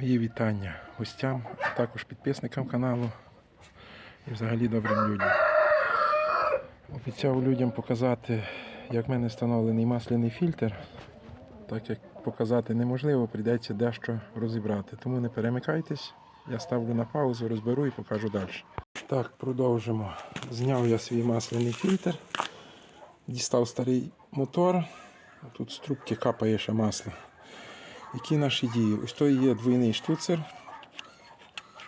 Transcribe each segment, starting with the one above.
Мої вітання гостям, а також підписникам каналу і взагалі добрим людям. Обіцяв людям показати, як в мене встановлений масляний фільтр. Так як показати неможливо, прийдеться дещо розібрати. Тому не перемикайтесь, я ставлю на паузу, розберу і покажу далі. Так, продовжимо. Зняв я свій масляний фільтр, дістав старий мотор. Тут з трубки капає ще масло. Які наші дії? Ось то є двойний штуцер,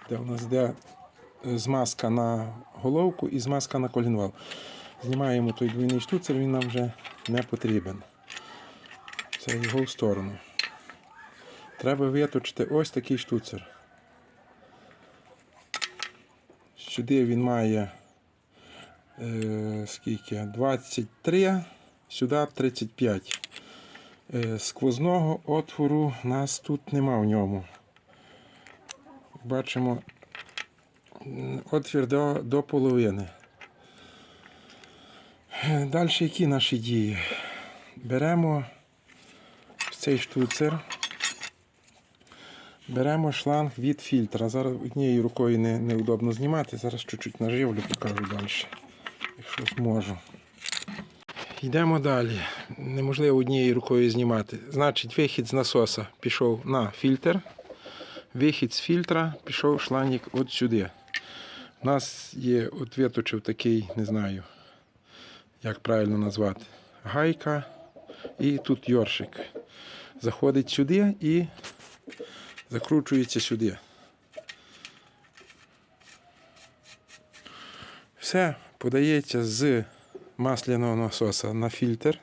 де у нас йде е, змазка на головку і змазка на колінвал. Знімаємо той двойний штуцер, він нам вже не потрібен. Це його в сторону. Треба виточити ось такий штуцер. Сюди він має е, скільки? 23, сюди 35. Е, Сквозного отвору нас тут нема в ньому. Бачимо отвір до, до половини. Далі які наші дії? Беремо цей штуцер, беремо шланг від фільтра. Зараз однією рукою не, неудобно знімати, зараз чуть-чуть наживлю, покажу далі, якщо зможу. Йдемо далі. Неможливо однією рукою знімати. Значить, вихід з насоса пішов на фільтр. Вихід з фільтра пішов шлангік от сюди. У нас є, от виточив такий, не знаю, як правильно назвати, гайка і тут йоршик. Заходить сюди і закручується сюди. Все подається з масляного насоса на фільтр.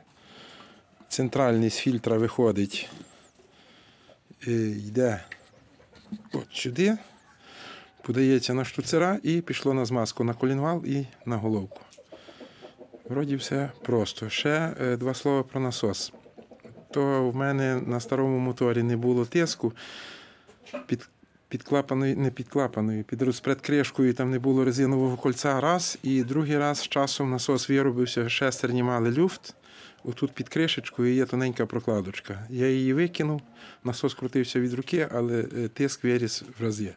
Центральний з фільтра виходить, е, йде от сюди, подається на штуцера і пішло на змазку на колінвал і на головку. Вроді все просто. Ще е, два слова про насос. То в мене на старому моторі не було тиску. Під, під клапаною, не під клапаною, під розпредкришкою там не було резинового кольця раз. І другий раз з часом насос виробився, шестерні мали люфт. Отут під кришечкою є тоненька прокладочка. Я її викинув, насос крутився від руки, але е, тиск виріс в рази.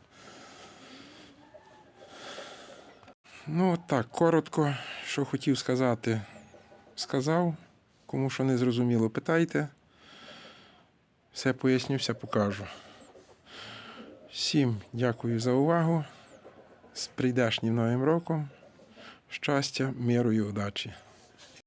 Ну, от так, коротко, що хотів сказати, сказав. Кому що не зрозуміло, питайте. Все поясню, все покажу. Всім дякую за увагу. З прийдешнім новим роком. Щастя, миру і удачі!